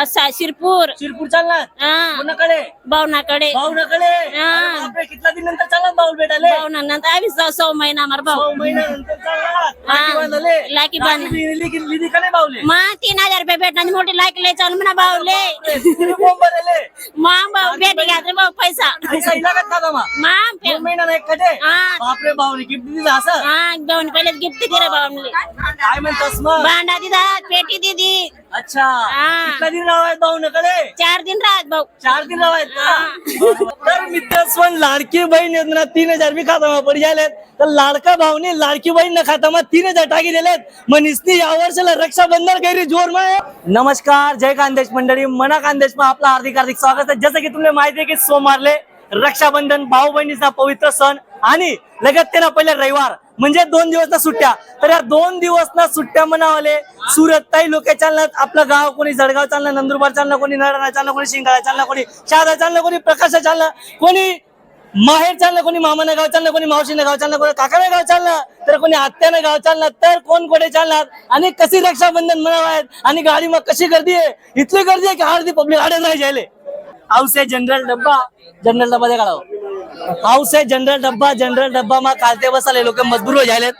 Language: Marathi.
असा शिरपूर. शिरपूर चालणार हा. कोणाकडे भावनाकडे. भाऊनाकडे हा. अरे बापरे, कितला दिन नंतर चालणार भाऊ भेटाले भावना नंतर आम्ही जाऊ सौ महिना मार भाऊ. सहा महिन्यानंतर चालणार हा. राखी बांधले राखी बांध- लिहिली लिहिली का नाही बावले? मग तीन हजार रुपये भेटणार मोठी लाईक लय चालू म्हणा बोंब भरले? मग भाऊ भेट रे भाऊ पैसा. पैसा इलाकात का जमा मग महिना नाही खटे हा. बापरे भाऊने गिफ्ट दिली असं? हा दोन पहिलेच गिफ्ट दिले भाऊले काय म्हणतोस मग? भांडा दिदा पेटी दिदी अच्छा. कितला दिन राहायत भाऊनकडे चार दिन राहत भाऊ. चार दिन राहायत का पण लाडकी बहीण योजना तीन हजार बी खातामा पडी गेलेत तर लाडका भाऊने लाडकी बहीण न खातामा तीन हजार टाकी दिलेत. मग निसनी या वर्षाला रक्षाबंधन केली जोर माय. नमस्कार जय खानदेश मंडळी. मना खानदेश मा आपलं हार्दिक हार्दिक स्वागत आहे. जसं की तुम्हाला माहिती आहे की सोमवारले रक्षाबंधन भाऊ बहिणीचा पवित्र सण आणि लगत ते ना पहिले रविवार. म्हणजे दोन दिवस ना सुट्ट्या. तर या दोन दिवस ना सुट्ट्या म्हणावले सुरत ताई लोक चालणार आपलं गाव कोणी जळगाव चालणार नंदुरबार चालणार कोणी नळणा चालणार कोणी शिंगाळा चालणार कोणी शहादा चालणार कोणी प्रकाश चालणार कोणी माहेर चाललं कोणी मामानं गाव चाललं कोणी मावशीनं गाव चाललं कोणी काकानं गाव चाललं तर कोणी आत्यानं गाव चालणार तर कोण कोठे चालणार? आणि कशी रक्षाबंधन म्हणावायत आणि गाडी मग कशी गर्दी आहे? इथली गर्दी आहे की अर्धी पब्लिक? गाड्या नाही जायले. औसे जनरल डब्बा जनरल डब्बा दे काढावं हाऊस आहे जनरल डब्बा जनरल डब्बा मग कालते बसाले लोक मजबूर हो जायलेत